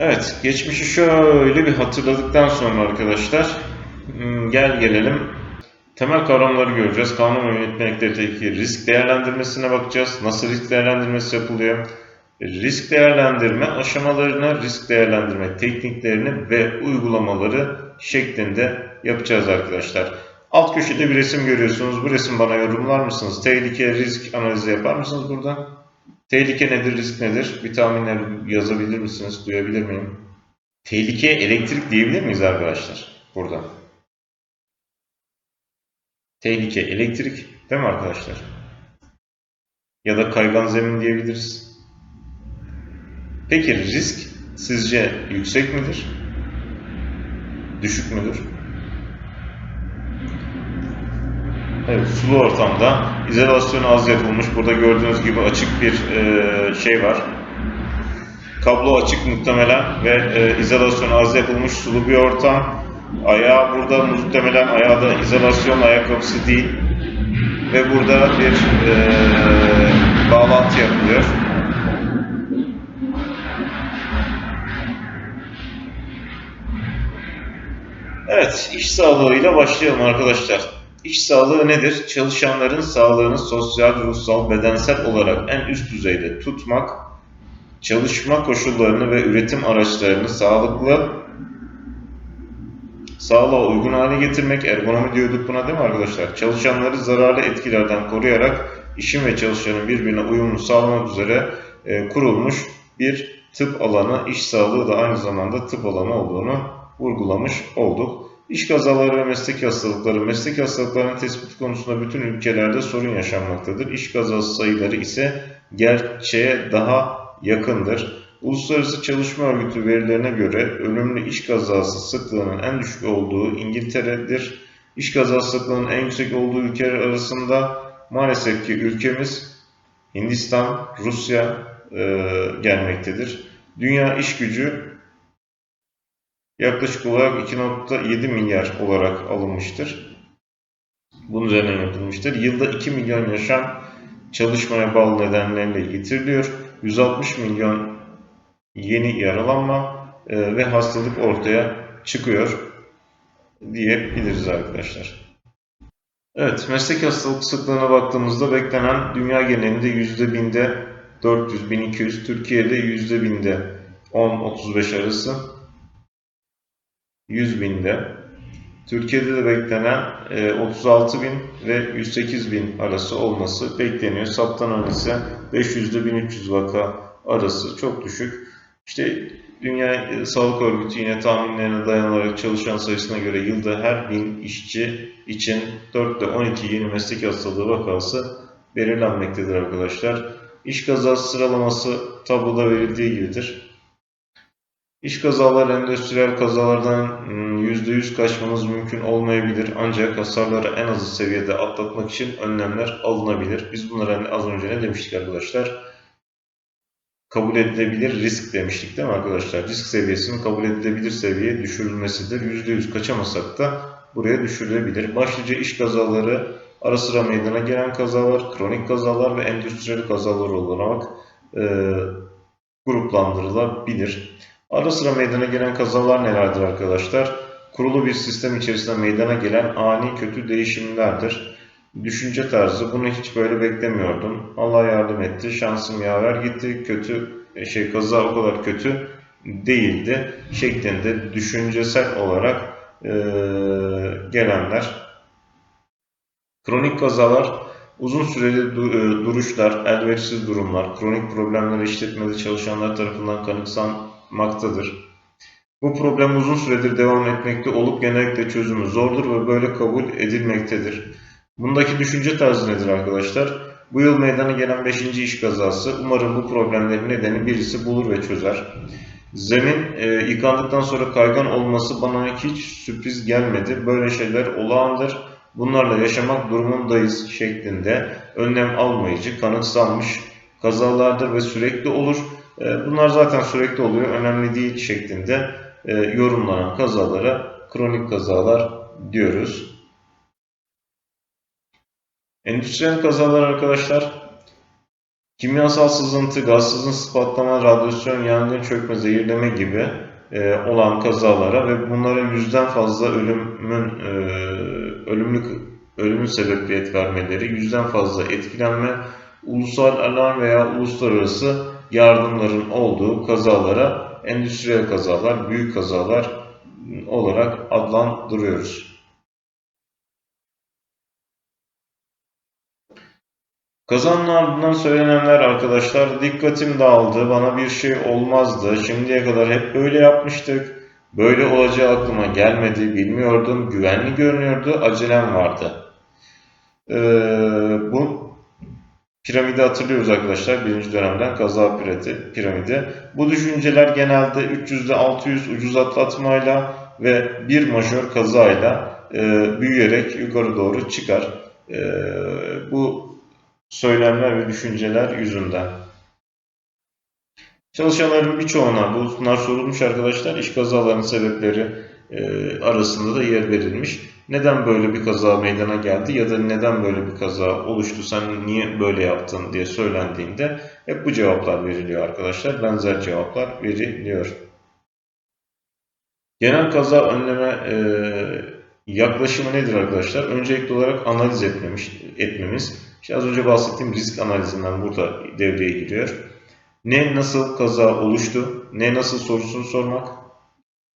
Evet, geçmişi şöyle bir hatırladıktan sonra arkadaşlar hmm, gel gelelim temel kavramları göreceğiz. Kanun ve yönetmelikteki risk değerlendirmesine bakacağız. Nasıl risk değerlendirmesi yapılıyor? Risk değerlendirme aşamalarını, risk değerlendirme tekniklerini ve uygulamaları şeklinde yapacağız arkadaşlar. Alt köşede bir resim görüyorsunuz. Bu resim bana yorumlar mısınız? Tehlike, risk analizi yapar mısınız burada? Tehlike nedir, risk nedir? Bir tahminler yazabilir misiniz? Duyabilir miyim? Tehlikeye elektrik diyebilir miyiz arkadaşlar? Burada. Tehlike, elektrik değil mi arkadaşlar? Ya da kaygan zemin diyebiliriz. Peki risk sizce yüksek midir? Düşük müdür? Evet, sulu ortamda izolasyon az yapılmış. Burada gördüğünüz gibi açık bir e, şey var. Kablo açık muhtemelen ve e, izolasyon az yapılmış sulu bir ortam. Ayağı burada muhtemelen ayağı da izolasyon ayakkabısı değil. Ve burada bir e, bağlantı yapılıyor. Evet, iş sağlığıyla başlayalım arkadaşlar. İş sağlığı nedir? Çalışanların sağlığını sosyal, ruhsal, bedensel olarak en üst düzeyde tutmak, çalışma koşullarını ve üretim araçlarını sağlıklı, sağlığa uygun hale getirmek, ergonomi diyorduk buna değil mi arkadaşlar? Çalışanları zararlı etkilerden koruyarak işin ve çalışanın birbirine uyumlu sağlamak üzere e, kurulmuş bir tıp alanı, iş sağlığı da aynı zamanda tıp alanı olduğunu vurgulamış olduk. İş kazaları ve meslek hastalıkları, meslek hastalıklarının tespiti konusunda bütün ülkelerde sorun yaşanmaktadır. İş kazası sayıları ise gerçeğe daha yakındır. Uluslararası Çalışma Örgütü verilerine göre ölümlü iş kazası sıklığının en düşük olduğu İngiltere'dir. İş kazası sıklığının en yüksek olduğu ülkeler arasında maalesef ki ülkemiz Hindistan, Rusya e, gelmektedir. Dünya iş gücü yaklaşık olarak 2.7 milyar olarak alınmıştır. Bunun üzerine yapılmıştır. Yılda 2 milyon yaşam çalışmaya bağlı nedenlerle yitiriliyor. 160 milyon yeni yaralanma e, ve hastalık ortaya çıkıyor diyebiliriz arkadaşlar. Evet, meslek hastalık sıklığına baktığımızda beklenen dünya genelinde %1000'de 400-1200, Türkiye'de %1000'de 10-35 arası 100 binde. Türkiye'de de beklenen 36 bin ve 108 bin arası olması bekleniyor. Saptanan ise 500 ile 1300 vaka arası çok düşük. İşte Dünya Sağlık Örgütü yine tahminlerine dayanarak çalışan sayısına göre yılda her bin işçi için 4 ile 12 yeni meslek hastalığı vakası belirlenmektedir arkadaşlar. İş kazası sıralaması tabloda verildiği gibidir. İş kazaları endüstriyel kazalardan %100 kaçmamız mümkün olmayabilir ancak hasarları en az seviyede atlatmak için önlemler alınabilir. Biz bunlara az önce ne demiştik arkadaşlar? Kabul edilebilir risk demiştik değil mi arkadaşlar? Risk seviyesinin kabul edilebilir seviyeye düşürülmesidir. %100 kaçamasak da buraya düşürülebilir. Başlıca iş kazaları, ara sıra meydana gelen kazalar, kronik kazalar ve endüstriyel kazalar olarak e, gruplandırılabilir. Ara sıra meydana gelen kazalar nelerdir arkadaşlar? Kurulu bir sistem içerisinde meydana gelen ani kötü değişimlerdir. Düşünce tarzı bunu hiç böyle beklemiyordum. Allah yardım etti, şansım yaver gitti, kötü şey kaza o kadar kötü değildi şeklinde düşüncesel olarak e, gelenler. Kronik kazalar Uzun süreli duruşlar, elverişsiz durumlar, kronik problemler işletmede çalışanlar tarafından kanıksanmaktadır. Bu problem uzun süredir devam etmekte olup genellikle çözümü zordur ve böyle kabul edilmektedir. Bundaki düşünce tarzı nedir arkadaşlar? Bu yıl meydana gelen 5. iş kazası. Umarım bu problemlerin nedeni birisi bulur ve çözer. Zemin e, yıkandıktan sonra kaygan olması bana hiç sürpriz gelmedi. Böyle şeyler olağandır. Bunlarla yaşamak durumundayız şeklinde önlem almayıcı, kanıksanmış kazalardır ve sürekli olur. E, bunlar zaten sürekli oluyor, önemli değil şeklinde e, yorumlanan kazalara kronik kazalar diyoruz. Endüstriyel kazalar arkadaşlar Kimyasal sızıntı, gaz sızıntısı, patlama, radyasyon, yangın, çökme, zehirleme gibi e, olan kazalara ve bunların yüzden fazla ölümün ölümlük ölümün sebebiyet vermeleri, yüzden fazla etkilenme, ulusal alarm veya uluslararası yardımların olduğu kazalara endüstriyel kazalar, büyük kazalar olarak adlandırıyoruz. Kazanın ardından söylenenler arkadaşlar dikkatim dağıldı, bana bir şey olmazdı, şimdiye kadar hep böyle yapmıştık, böyle olacağı aklıma gelmedi, bilmiyordum, güvenli görünüyordu, acelem vardı. Ee, bu piramidi hatırlıyoruz arkadaşlar birinci dönemden kaza piramidi. piramidi. Bu düşünceler genelde 300'de 600 ucuz atlatmayla ve bir majör kazayla e, büyüyerek yukarı doğru çıkar. E, bu söylemler ve düşünceler yüzünden. Çalışanların birçoğuna bunlar sorulmuş arkadaşlar. İş kazalarının sebepleri e, arasında da yer verilmiş. Neden böyle bir kaza meydana geldi ya da neden böyle bir kaza oluştu, sen niye böyle yaptın diye söylendiğinde hep bu cevaplar veriliyor arkadaşlar. Benzer cevaplar veriliyor. Genel kaza önleme e, yaklaşımı nedir arkadaşlar? Öncelikli olarak analiz etmemiş, etmemiz. İşte az önce bahsettiğim risk analizinden burada devreye giriyor. Ne nasıl kaza oluştu, ne nasıl sorusunu sormak,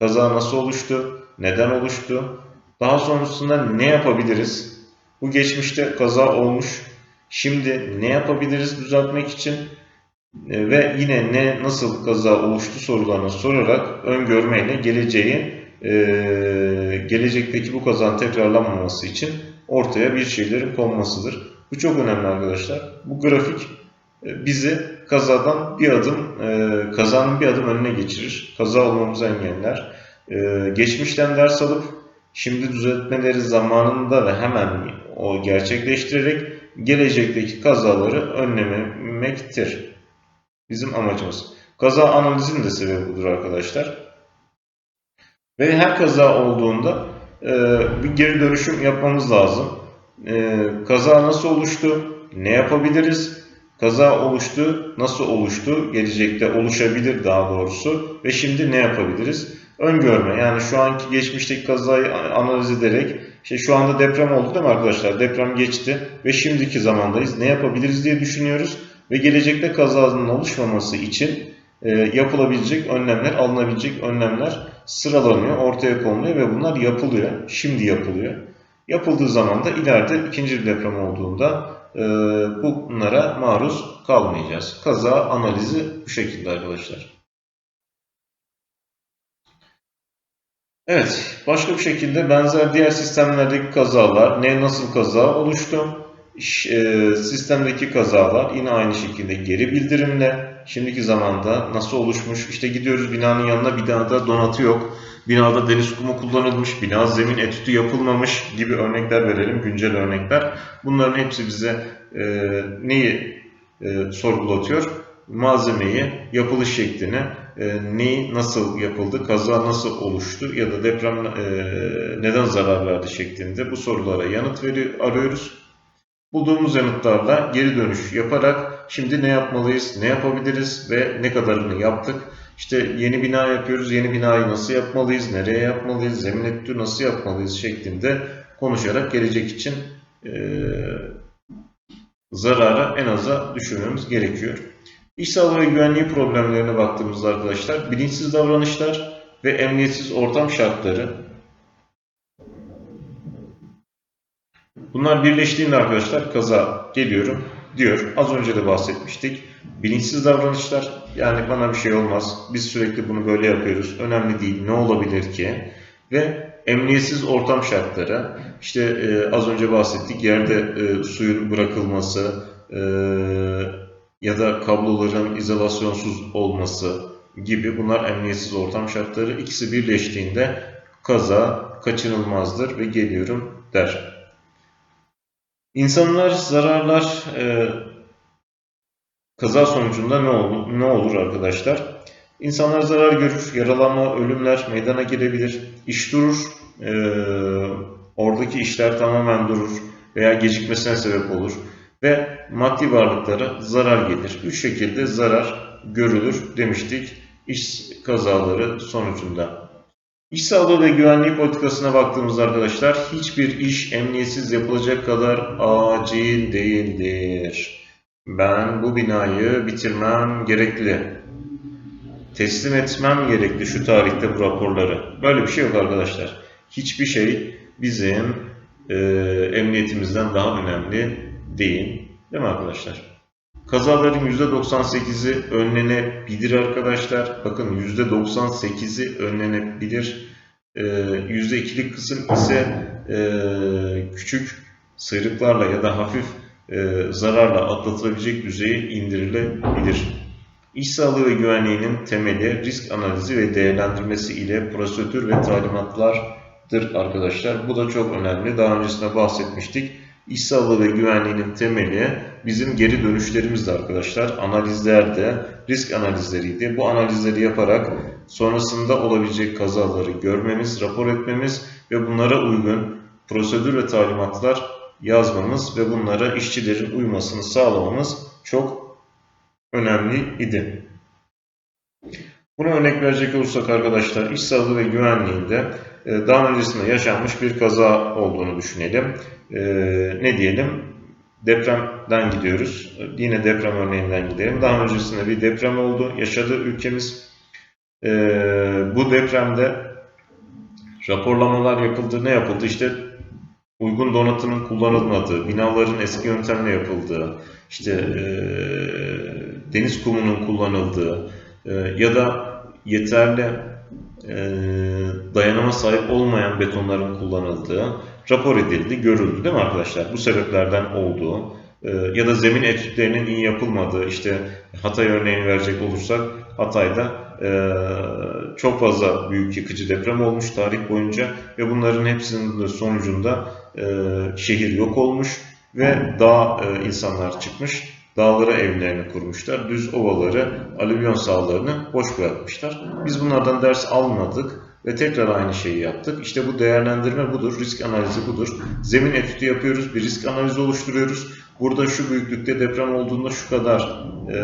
kaza nasıl oluştu, neden oluştu, daha sonrasında ne yapabiliriz? Bu geçmişte kaza olmuş, şimdi ne yapabiliriz düzeltmek için E, ve yine ne nasıl kaza oluştu sorularını sorarak öngörmeyle geleceği e, gelecekteki bu kazanın tekrarlanmaması için ortaya bir şeylerin konmasıdır. Bu çok önemli arkadaşlar. Bu grafik e, bizi kazadan bir adım, kazanın bir adım önüne geçirir. Kaza olmamızı engeller. Geçmişten ders alıp şimdi düzeltmeleri zamanında ve hemen o gerçekleştirerek gelecekteki kazaları önlemektir. Bizim amacımız. Kaza analizinin de sebebi budur arkadaşlar. Ve her kaza olduğunda e, bir geri dönüşüm yapmamız lazım. E, kaza nasıl oluştu? Ne yapabiliriz? Kaza oluştu, nasıl oluştu? Gelecekte oluşabilir daha doğrusu. Ve şimdi ne yapabiliriz? Öngörme yani şu anki geçmişteki kazayı analiz ederek işte şu anda deprem oldu değil mi arkadaşlar? Deprem geçti ve şimdiki zamandayız. Ne yapabiliriz diye düşünüyoruz ve gelecekte kazanın oluşmaması için e, yapılabilecek önlemler, alınabilecek önlemler sıralanıyor, ortaya konuluyor ve bunlar yapılıyor. Şimdi yapılıyor. Yapıldığı zaman da ileride ikinci bir deprem olduğunda e, bunlara maruz kalmayacağız. Kaza analizi bu şekilde arkadaşlar. Evet, başka bir şekilde benzer diğer sistemlerdeki kazalar, ne nasıl kaza oluştu? E, sistemdeki kazalar yine aynı şekilde geri bildirimle, şimdiki zamanda nasıl oluşmuş? İşte gidiyoruz binanın yanına, binada donatı yok, binada deniz kumu kullanılmış, bina zemin etütü yapılmamış gibi örnekler verelim, güncel örnekler. Bunların hepsi bize e, neyi e, sorgulatıyor? Malzemeyi, yapılış şeklini, e, neyi nasıl yapıldı, kaza nasıl oluştu ya da deprem e, neden zarar verdi şeklinde bu sorulara yanıt veri arıyoruz. Bulduğumuz yanıtlarla geri dönüş yaparak şimdi ne yapmalıyız, ne yapabiliriz ve ne kadarını yaptık. İşte yeni bina yapıyoruz, yeni binayı nasıl yapmalıyız, nereye yapmalıyız, zemin etüdü nasıl yapmalıyız şeklinde konuşarak gelecek için e, zarara en aza düşürmemiz gerekiyor. İş sağlığı ve güvenliği problemlerine baktığımızda arkadaşlar bilinçsiz davranışlar ve emniyetsiz ortam şartları. Bunlar birleştiğinde arkadaşlar kaza geliyorum diyor. Az önce de bahsetmiştik. Bilinçsiz davranışlar yani bana bir şey olmaz. Biz sürekli bunu böyle yapıyoruz. Önemli değil. Ne olabilir ki? Ve emniyetsiz ortam şartları. İşte e, az önce bahsettik. Yerde e, suyun bırakılması, e, ya da kabloların izolasyonsuz olması gibi bunlar emniyetsiz ortam şartları. İkisi birleştiğinde kaza kaçınılmazdır ve geliyorum der. İnsanlar zararlar e, kaza sonucunda ne olur, ne olur arkadaşlar? İnsanlar zarar görür, yaralanma, ölümler meydana gelebilir, iş durur, e, oradaki işler tamamen durur veya gecikmesine sebep olur ve maddi varlıklara zarar gelir. Üç şekilde zarar görülür demiştik iş kazaları sonucunda. İş sağlığı ve güvenliği politikasına baktığımızda arkadaşlar hiçbir iş emniyetsiz yapılacak kadar acil değildir. Ben bu binayı bitirmem gerekli. Teslim etmem gerekli şu tarihte bu raporları. Böyle bir şey yok arkadaşlar. Hiçbir şey bizim e, emniyetimizden daha önemli değil. Değil mi arkadaşlar? Kazaların %98'i önlenebilir arkadaşlar. Bakın %98'i önlenebilir. Ee, %2'lik kısım ise e, küçük sıyrıklarla ya da hafif e, zararla atlatılabilecek düzeye indirilebilir. İş sağlığı ve güvenliğinin temeli risk analizi ve değerlendirmesi ile prosedür ve talimatlardır arkadaşlar. Bu da çok önemli. Daha öncesinde bahsetmiştik. İş sağlığı ve güvenliğinin temeli bizim geri dönüşlerimizdi arkadaşlar. Analizlerde, risk analizleriydi. Bu analizleri yaparak sonrasında olabilecek kazaları görmemiz, rapor etmemiz ve bunlara uygun prosedür ve talimatlar yazmamız ve bunlara işçilerin uymasını sağlamamız çok önemli idi. Buna örnek verecek olursak arkadaşlar iş sağlığı ve güvenliğinde e, daha öncesinde yaşanmış bir kaza olduğunu düşünelim. E, ne diyelim? Depremden gidiyoruz. Yine deprem örneğinden gidelim. Daha öncesinde bir deprem oldu. Yaşadı ülkemiz. E, bu depremde raporlamalar yapıldı. Ne yapıldı? İşte uygun donatımın kullanılmadığı, binaların eski yöntemle yapıldığı, işte deniz kumunun kullanıldığı ya da yeterli e, dayanıma sahip olmayan betonların kullanıldığı rapor edildi, görüldü değil mi arkadaşlar? Bu sebeplerden olduğu e, ya da zemin etütlerinin iyi yapılmadığı, işte Hatay örneğini verecek olursak Hatay'da e, çok fazla büyük yıkıcı deprem olmuş tarih boyunca ve bunların hepsinin sonucunda e, şehir yok olmuş ve dağ e, insanlar çıkmış Dağlara evlerini kurmuşlar. Düz ovaları, alüvyon sahalarını boş bırakmışlar. Biz bunlardan ders almadık ve tekrar aynı şeyi yaptık. İşte bu değerlendirme budur, risk analizi budur. Zemin etüdü yapıyoruz, bir risk analizi oluşturuyoruz. Burada şu büyüklükte deprem olduğunda şu kadar e,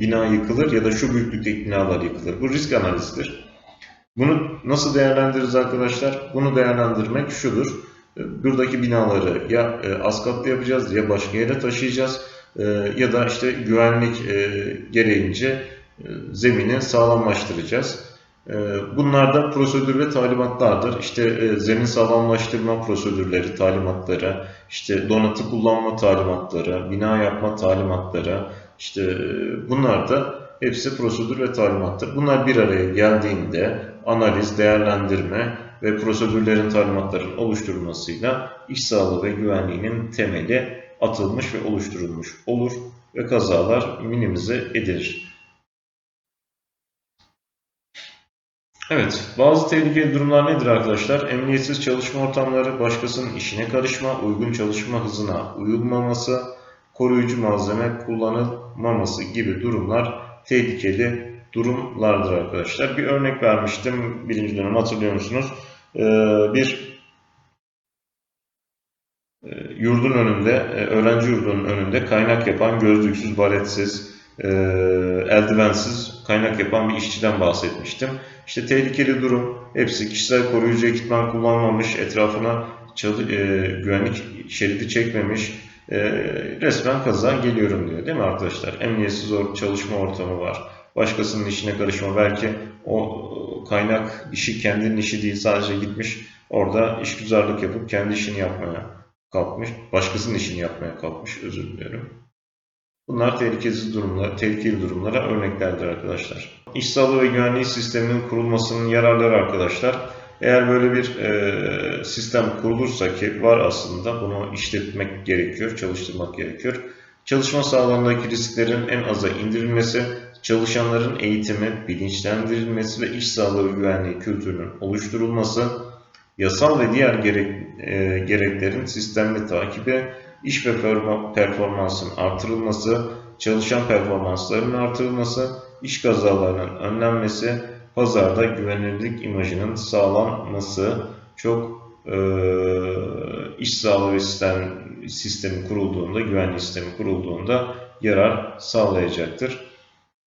bina yıkılır ya da şu büyüklükteki binalar yıkılır. Bu risk analizidir. Bunu nasıl değerlendiririz arkadaşlar? Bunu değerlendirmek şudur buradaki binaları ya e, asfaltlı yapacağız ya başka yere taşıyacağız e, ya da işte güvenlik e, gereğince zemini sağlamlaştıracağız. Bunlar da prosedür ve talimatlardır. İşte zemin sağlamlaştırma prosedürleri, talimatları, işte donatı kullanma talimatları, bina yapma talimatları, işte bunlar da hepsi prosedür ve talimattır. Bunlar bir araya geldiğinde analiz, değerlendirme, ve prosedürlerin talimatların oluşturulmasıyla iş sağlığı ve güvenliğinin temeli atılmış ve oluşturulmuş olur ve kazalar minimize edilir. Evet, bazı tehlikeli durumlar nedir arkadaşlar? Emniyetsiz çalışma ortamları, başkasının işine karışma, uygun çalışma hızına uyulmaması, koruyucu malzeme kullanılmaması gibi durumlar tehlikeli durumlardır arkadaşlar. Bir örnek vermiştim birinci dönem hatırlıyor musunuz? Ee, bir e, yurdun önünde, e, öğrenci yurdunun önünde kaynak yapan gözlüksüz, baletsiz, e, eldivensiz kaynak yapan bir işçiden bahsetmiştim. İşte tehlikeli durum, hepsi kişisel koruyucu ekipman kullanmamış, etrafına çalı, güvenlik şeridi çekmemiş, resmen kaza geliyorum diyor değil mi arkadaşlar? Emniyetsiz çalışma ortamı var başkasının işine karışma. Belki o kaynak işi kendinin işi değil sadece gitmiş orada işgüzarlık yapıp kendi işini yapmaya kalkmış. Başkasının işini yapmaya kalkmış. Özür diliyorum. Bunlar tehlikesiz durumlar, tehlikeli durumlara örneklerdir arkadaşlar. İş sağlığı ve güvenliği sisteminin kurulmasının yararları arkadaşlar. Eğer böyle bir e, sistem kurulursa ki var aslında bunu işletmek gerekiyor, çalıştırmak gerekiyor. Çalışma sahalarındaki risklerin en aza indirilmesi, çalışanların eğitimi, bilinçlendirilmesi ve iş sağlığı güvenliği kültürünün oluşturulması, yasal ve diğer gerek, e, gereklerin sistemli takibi, iş ve performansın artırılması, çalışan performanslarının artırılması, iş kazalarının önlenmesi, pazarda güvenilirlik imajının sağlanması çok e, iş sağlığı sistem, sistemi kurulduğunda, güvenlik sistemi kurulduğunda yarar sağlayacaktır.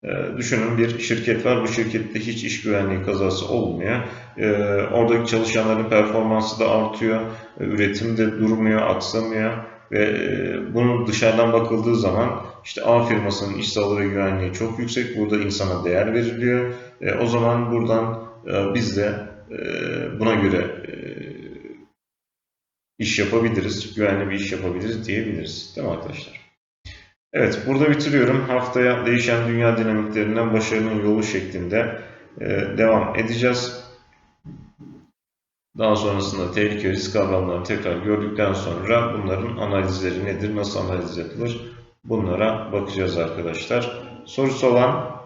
Ee, Düşünün bir şirket var. Bu şirkette hiç iş güvenliği kazası olmuyor. Ee, Oradaki çalışanların performansı da artıyor. Ee, Üretim de durmuyor, aksamıyor. Ve e, bunun dışarıdan bakıldığı zaman işte A firmasının iş sağlığı ve güvenliği çok yüksek. Burada insana değer veriliyor. E, O zaman buradan e, biz de e, buna göre iş yapabiliriz, güvenli bir iş yapabiliriz diyebiliriz. Değil mi arkadaşlar? Evet, burada bitiriyorum. Haftaya değişen dünya dinamiklerinden başarının yolu şeklinde e, devam edeceğiz. Daha sonrasında tehlike risk kavramlarını tekrar gördükten sonra bunların analizleri nedir, nasıl analiz yapılır bunlara bakacağız arkadaşlar. Sorusu olan